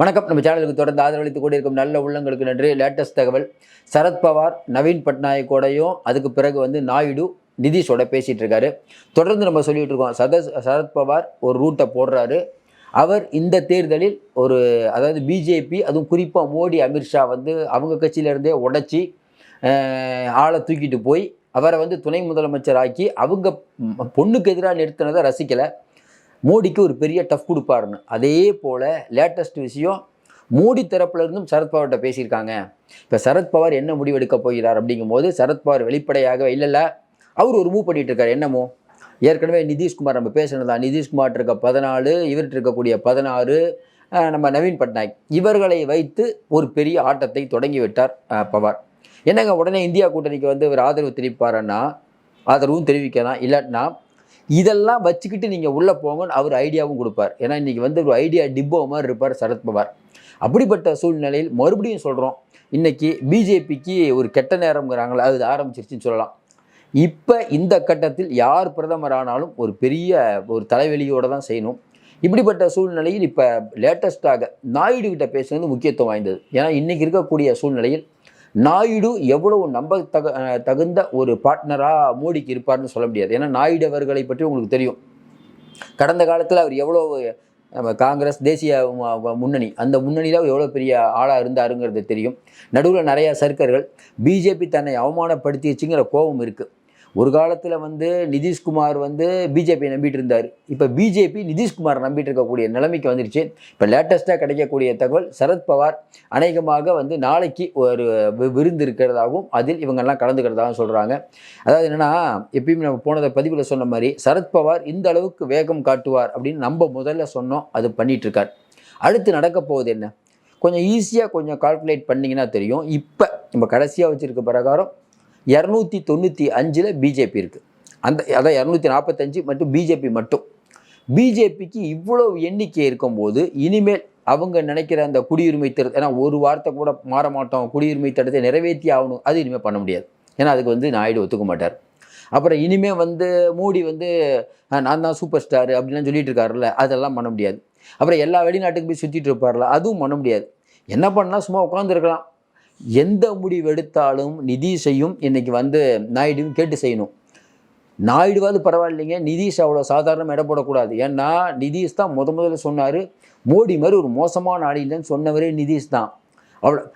வணக்கம். நம்ம சேனலுக்கு தொடர்ந்து ஆதரவளித்து கூட இருக்கும் நல்ல உள்ளங்களுக்கு நன்றி. லேட்டஸ்ட் தகவல் சரத்பவார் நவீன் பட்நாயக்கோடையும் அதுக்கு பிறகு வந்து நாயுடு நிதிஷோட பேசிகிட்டு இருக்காரு. தொடர்ந்து நம்ம சொல்லிகிட்டு இருக்கோம். சத சரத்பவார் ஒரு ரூட்டை போடுறாரு. அவர் இந்த தேர்தலில் ஒரு அதாவது பிஜேபி அதுவும் குறிப்பாக மோடி அமித்ஷா வந்து அவங்க கட்சியிலேருந்தே உடச்சி ஆளை தூக்கிட்டு போய் அவரை வந்து துணை முதலமைச்சர் ஆக்கி அவங்க பொண்ணுக்கு எதிராக நிறுத்தினதை ரசிக்கலை. மோடிக்கு ஒரு பெரிய டஃப் கொடுப்பாருன்னு அதே போல் லேட்டஸ்ட் விஷயம் மோடி தரப்புல சரத்பவர்கிட்ட சரத்பவார்கிட்ட பேசியிருக்காங்க. இப்போ சரத்பவார் என்ன முடிவெடுக்க போகிறார் அப்படிங்கும்போது சரத்பவார் வெளிப்படையாக இல்லைல்ல அவர் ஒரு மூவ் பண்ணிகிட்டு இருக்கார். என்னமோ? ஏற்கனவே நிதிஷ்குமார் நம்ம பேசுனதா நிதிஷ்குமார் இருக்க பதினாலு இவர்கிட்ட இருக்கக்கூடிய பதினாறு நம்ம நவீன் பட்நாயக் இவர்களை வைத்து ஒரு பெரிய ஆட்டத்தை தொடங்கி விட்டார் பவார். என்னங்க உடனே இந்தியா கூட்டணிக்கு வந்து இவர் ஆதரவு தெரிவிப்பாருன்னா ஆதரவும் தெரிவிக்கலாம். இல்லாட்டினா இதெல்லாம் வச்சுக்கிட்டு நீங்கள் உள்ளே போங்கன்னு அவர் ஐடியாவும் கொடுப்பார். ஏன்னா இன்றைக்கி வந்து ஒரு ஐடியா டிப்போ மாதிரி இருப்பார் சரத்பவார் அப்படிப்பட்ட சூழ்நிலையில் மறுபடியும் சொல்கிறோம் இன்றைக்கி பிஜேபிக்கு ஒரு கெட்ட நேரம்ங்கிறாங்களா அது ஆரம்பிச்சிருச்சுன்னு சொல்லலாம். இப்போ இந்த கட்டத்தில் யார் பிரதமர் ஆனாலும் ஒரு பெரிய ஒரு தலைவெளியோடு தான் செய்யணும். இப்படிப்பட்ட சூழ்நிலையில் இப்போ லேட்டஸ்ட்டாக நாயுடு கிட்ட பேசுனது முக்கியத்துவம் வாய்ந்தது. ஏன்னா இன்றைக்கி இருக்கக்கூடிய சூழ்நிலையில் நாயுடு எவ்வளவு நம்ப தக தகுந்த ஒரு பார்ட்னராக மோடிக்கு இருப்பார்னு சொல்ல முடியாது. ஏன்னா நாயுடு அவர்களை பற்றி உங்களுக்கு தெரியும். கடந்த காலத்தில் அவர் எவ்வளோ நம்ம காங்கிரஸ் தேசிய முன்னணி அந்த முன்னணியில் அவர் எவ்வளோ பெரிய ஆளாக இருந்தாருங்கிறது தெரியும். நடுவில் நிறையா சர்க்கர்கள் பிஜேபி தன்னை அவமானப்படுத்திச்சுங்கிற கோபம் இருக்குது ஒரு காலத்தில் வந்து நிதிஷ்குமார் வந்து பிஜேபியை நம்பிட்டு இருந்தார் இப்போ பிஜேபி நிதிஷ்குமார் நம்பிட்டு இருக்கக்கூடிய நிலைமைக்கு வந்துருச்சு. இப்போ லேட்டஸ்ட்டாக கிடைக்கக்கூடிய தகவல் சரத்பவார் அநேகமாக வந்து நாளைக்கு ஒரு வி- விருந்து இருக்கிறதாகவும் அதில் இவங்கெல்லாம் கலந்துக்கிறதாகவும் சொல்கிறாங்க அதாவது என்னென்னா எப்பயுமே நம்ம போனதை பதிவில் சொன்ன மாதிரி சரத்பவார் இந்த அளவுக்கு வேகம் காட்டுவார் அப்படின்னு நம்ம முதல்ல சொன்னோம் அது பண்ணிகிட்ருக்கார் அடுத்து நடக்க போகுது என்ன? கொஞ்சம் ஈஸியாக கொஞ்சம் கால்குலேட் பண்ணிங்கன்னா தெரியும். இப்போ நம்ம கடைசியாக வச்சுருக்க பிரகாரம் இரநூத்தி தொண்ணூற்றி அஞ்சில் பிஜேபி இருக்குது அந்த அதான் இரநூத்தி நாற்பத்தஞ்சு மற்றும் பிஜேபி மட்டும். பிஜேபிக்கு இவ்வளவு எண்ணிக்கை இருக்கும்போது இனிமேல் அவங்க நினைக்கிற அந்த குடியுரிமை திருத்த ஏன்னா ஒரு வார்த்தை கூட மாற மாட்டோம் குடியுரிமை தடத்தை நிறைவேற்றி ஆகணும் அது இனிமேல் பண்ண முடியாது. ஏன்னா அதுக்கு வந்து நாயுடு ஒத்துக்க மாட்டார். அப்புறம் இனிமேல் வந்து மோடி வந்து நான் தான் சூப்பர் ஸ்டார் அப்படின்லாம் சொல்லிட்டு இருக்காருல்ல அதெல்லாம் பண்ண முடியாது. அப்புறம் எல்லா வெளிநாட்டுக்கு போய் சுற்றிட்டு இருப்பார்ல அதுவும் பண்ண முடியாது. என்ன பண்ணால் சும்மா உட்காந்துருக்கலாம் எந்த முடிவு எடுத்தாலும் நிதிஷையும் இன்னைக்கு வந்து நாயுடுவும் கேட்டு செய்யணும். நாயுடுவாது பரவாயில்லைங்க நிதிஷ் அவ்வளோ சாதாரணம் இடம் போடக்கூடாது. ஏன்னா நிதிஷ் தான் முத முதல்ல சொன்னார் மோடி மாதிரி ஒரு மோசமான ஆள் இல்லைன்னு சொன்னவரே நிதிஷ் தான். அவ்வளோ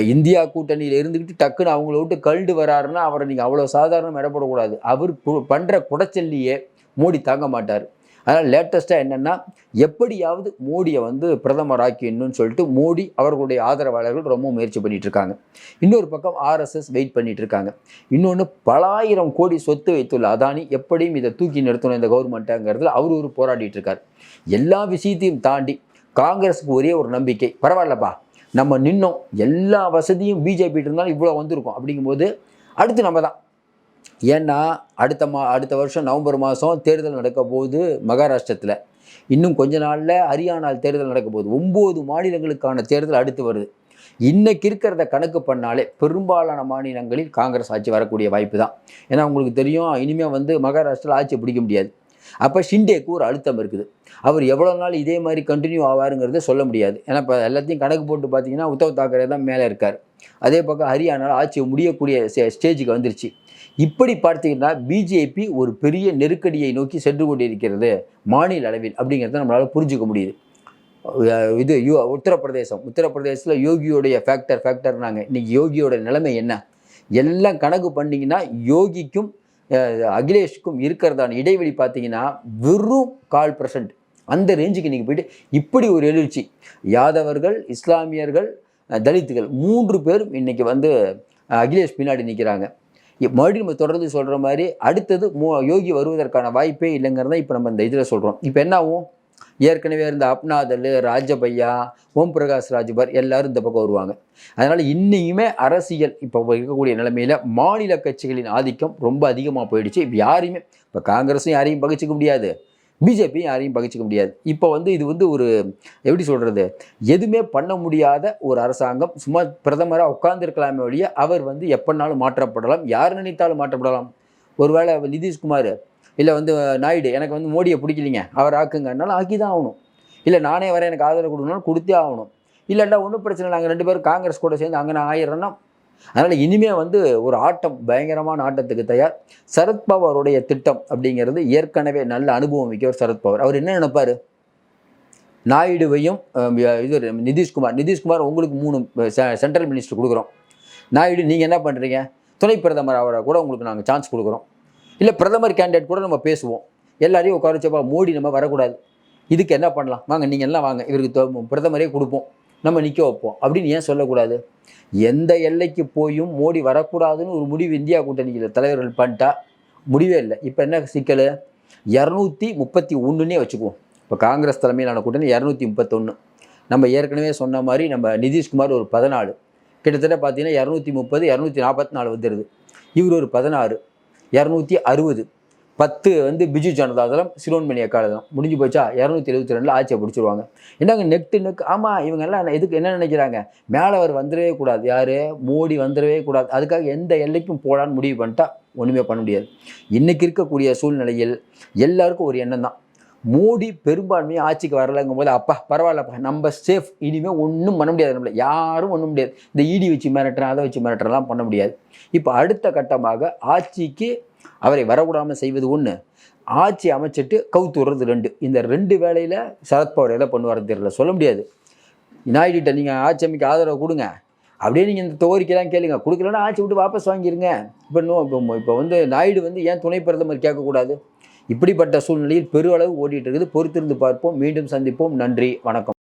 இந்தியா கூட்டணியில் இருந்துக்கிட்டு டக்குன்னு அவங்கள விட்டு கழுண்டு வராருன்னா அவரை நீங்கள் அவ்வளோ சாதாரணம் இடம் போடக்கூடாது. அவர் கு- பண்ற குடைச்சல்லையே மோடி தாங்க மாட்டார். அதனால் லேட்டஸ்ட்டாக என்னென்னா எப்படியாவது மோடியை வந்து பிரதமர் ஆக்கிடணும்னு சொல்லிட்டு மோடி அவர்களுடைய ஆதரவாளர்கள் ரொம்ப முயற்சி பண்ணிட்டு இருக்காங்க இன்னொரு பக்கம் ஆர்எஸ்எஸ் வெயிட் பண்ணிட்டு இருக்காங்க இன்னொன்று பலாயிரம் கோடி சொத்து வைத்துள்ள அதானி எப்படியும் இதை தூக்கி நிறுத்தணும் இந்த கவர்மெண்ட்டுங்கிறதுல அவர் ஒரு போராடிட்டு இருக்கார் எல்லா விஷயத்தையும் தாண்டி காங்கிரஸுக்கு ஒரே ஒரு நம்பிக்கை பரவாயில்லப்பா நம்ம நின்னோம் எல்லா வசதியும் பிஜேபி இருந்தாலும் இவ்வளோ வந்திருக்கும் அப்படிங்கும்போது அடுத்து நம்ம தான். ஏன்னா அடுத்த மா அடுத்த வருஷம் நவம்பர் மாதம் தேர்தல் நடக்க போகுது மகாராஷ்டிரத்தில். இன்னும் கொஞ்ச நாளில் ஹரியானால் தேர்தல் நடக்க போகுது. ஒம்பது மாநிலங்களுக்கான தேர்தல் அடுத்து வருது. இன்னைக்கு இருக்கிறத கணக்கு பண்ணாலே பெரும்பாலான மாநிலங்களில் காங்கிரஸ் ஆட்சி வரக்கூடிய வாய்ப்பு தான். ஏன்னா உங்களுக்கு தெரியும் இனிமேல் வந்து மகாராஷ்டிராவில் ஆட்சி பிடிக்க முடியாது. அப்போ ஷிண்டேக்கு ஒரு அழுத்தம் இருக்குது. அவர் எவ்வளோ நாள் இதே மாதிரி கண்டினியூ ஆவாருங்கிறத சொல்ல முடியாது. ஏன்னா இப்போ எல்லாத்தையும் கணக்கு போட்டு பார்த்தீங்கன்னா உத்தவ் தாக்கரே தான் மேலே இருக்கார். அதே பக்கம் ஹரியானால் ஆட்சி முடியக்கூடிய ஸ்டே- ஸ்டேஜுக்கு வந்துருச்சு. இப்படி பார்த்தீங்கன்னா பிஜேபி ஒரு பெரிய நெருக்கடியை நோக்கி சென்று கொண்டிருக்கிறது மாநில அளவில் அப்படிங்கிறத நம்மளால் புரிஞ்சுக்க முடியுது. இது யோ உத்தரப்பிரதேசம். உத்தரப்பிரதேசத்தில் யோகியோடைய ஃபேக்டர் ஃபேக்டர்னாங்க இன்றைக்கி யோகியோட நிலைமை என்ன? எல்லாம் கணக்கு பண்ணிங்கன்னா யோகிக்கும் அகிலேஷுக்கும் இருக்கிறதான இடைவெளி பார்த்தீங்கன்னா வெறும் கால் பர்சன்ட் அந்த ரேஞ்சுக்கு நீங்கள் போயிட்டு இப்படி ஒரு எழுச்சி. யாதவர்கள் இஸ்லாமியர்கள் தலித்துகள் மூன்று பேரும் இன்னைக்கு வந்து அகிலேஷ் பின்னாடி நிற்கிறாங்க மறுபடியும் நம்ம தொடர்ந்து சொல்கிற மாதிரி அடுத்தது மோ யோகி வருவதற்கான வாய்ப்பே இல்லைங்கிறத இப்போ நம்ம இந்த இதில் சொல்கிறோம் இப்போ என்ன ஆகும்? ஏற்கனவே இருந்த அப்னாதல் ராஜபையா ஓம் பிரகாஷ் ராஜ்பர் எல்லாரும் இந்த பக்கம் வருவாங்க. அதனால் இன்னையுமே அரசியல் இப்போ இருக்கக்கூடிய நிலைமையில் மாநில கட்சிகளின் ஆதிக்கம் ரொம்ப அதிகமாக போயிடுச்சு. இப்போ யாரையுமே இப்போ காங்கிரஸும் யாரையும் பகிச்சிக்க முடியாது. பிஜேபியும் யாரையும் பகிச்சிக்க முடியாது. இப்போ வந்து இது வந்து ஒரு எப்படி சொல்கிறது எதுவுமே பண்ண முடியாத ஒரு அரசாங்கம். சும்மா பிரதமராக உட்கார்ந்துருக்கலாமே ஒழிய அவர் வந்து எப்படினாலும் மாற்றப்படலாம். யார் நினைத்தாலும் மாற்றப்படலாம். ஒருவேளை நிதிஷ்குமார் இல்லை வந்து நாயுடு எனக்கு வந்து மோடியை பிடிக்கலிங்க. அவர் ஆக்குங்கனாலும் ஆக்கி தான் ஆகணும். இல்லை நானே வரேன் எனக்கு ஆதரவு கொடுக்கணும்னாலும் கொடுத்தே ஆகணும். இல்லைன்னா ஒன்றும் பிரச்சனை இல்லை. நாங்கள் ரெண்டு பேரும் காங்கிரஸ் கூட சேர்ந்து அங்கே நான் ஆயிரம்னா அதனால் இனிமே வந்து ஒரு ஆட்டம் பயங்கரமான ஆட்டத்துக்கு தயார். சரத்பவாருடைய திட்டம் அப்படிங்கிறது ஏற்கனவே நல்ல அனுபவம் மிக்கவர் சரத்பவார் அவர் என்ன நினைப்பார்? நாயுடுவையும் இது நிதிஷ்குமார். நிதிஷ்குமார் உங்களுக்கு மூணு சென்ட்ரல் மினிஸ்டர் கொடுக்குறோம். நாயுடு நீங்கள் என்ன பண்ணுறீங்க துணை பிரதமர் அவரை கூட உங்களுக்கு நாங்கள் சான்ஸ் கொடுக்குறோம். இல்லை பிரதமர் கேண்டிடேட் கூட நம்ம பேசுவோம். எல்லாரையும் உட்கார வச்சப்பா மோடி நம்ம வரக்கூடாது. இதுக்கு என்ன பண்ணலாம்? வாங்க நீங்கள் எல்லாம் வாங்க. இவருக்கு பிரதமரே கொடுப்போம். நம்ம நிற்க வைப்போம். அப்படின்னு ஏன் சொல்லக்கூடாது? எந்த எல்லைக்கு போயும் மோடி வரக்கூடாதுன்னு ஒரு முடிவு இந்தியா கூட்டணியில் தலைவர்கள் பண்ணிட்டா முடிவே இல்லை. இப்போ என்ன சிக்கல்? இரநூத்தி முப்பத்தி ஒன்றுனே வச்சுக்குவோம். இப்போ காங்கிரஸ் தலைமையிலான கூட்டணி இரநூத்தி முப்பத்தொன்று நம்ம ஏற்கனவே சொன்ன மாதிரி நம்ம நிதிஷ்குமார் ஒரு பதினாலு. கிட்டத்தட்ட பார்த்தீங்கன்னா இரநூத்தி முப்பது இரநூத்தி நாற்பத்தி நாலு வந்துடுது இவர் ஒரு பதினாறு இரநூத்தி அறுபது. பத்து வந்து பிஜு ஜனதா தளம் சிரோன்மணி அக்காலதளம் முடிஞ்சு போச்சா இரநூத்தி எழுபத்தி ரெண்டில் ஆட்சியை பிடிச்சிருவாங்க என்னங்க நெக்டு நெக் ஆமாம் இவங்க எல்லாம் எதுக்கு என்ன நினைக்கிறாங்க? மேலே அவர் வந்துடவே கூடாது யார்? மோடி வந்துடவே கூடாது. அதுக்காக எந்த எல்லைக்கும் போகலான்னு முடிவு பண்ணிட்டா ஒன்றுமே பண்ண முடியாது. இன்றைக்கி இருக்கக்கூடிய சூழ்நிலையில் எல்லாருக்கும் ஒரு எண்ணம் தான். மோடி பெரும்பான்மையாக ஆட்சிக்கு வரலங்கும் போது அப்பா பரவாயில்லப்பா நம்ம சேஃப் இனிமேல் ஒன்றும் பண்ண முடியாது நம்மள. யாரும் ஒன்றும் முடியாது. இந்த இடி வச்சு மிரட்டுறேன் அதை வச்சு மிரட்டுறலாம் பண்ண முடியாது. இப்போ அடுத்த கட்டமாக ஆட்சிக்கு அவரை வரவிடாமல் செய்வது ஒன்று. ஆட்சி அமைச்சிட்டு கவுத்து ரெண்டு. இந்த ரெண்டு வேலையில் சரத்பவர் எதை பண்ணுவார்னு தெரியல. சொல்ல முடியாது. நாயுடுகிட்ட நீங்கள் ஆட்சி அமைக்க ஆதரவு கொடுங்க. அப்படியே நீங்கள் இந்த கோரிக்கைலாம் கேளுங்க. கொடுக்கலன்னா ஆட்சி விட்டு வாபஸ் வாங்கிருங்க. இப்போ இன்னும் இப்போ இப்போ வந்து நாயுடு வந்து ஏன் துணை பிரதமர் கேட்கக்கூடாது? இப்படிப்பட்ட சூழ்நிலையில் பெருளவு ஓடிட்டு இருக்குது. பொறுத்திருந்து பார்ப்போம். மீண்டும் சந்திப்போம். நன்றி. வணக்கம்.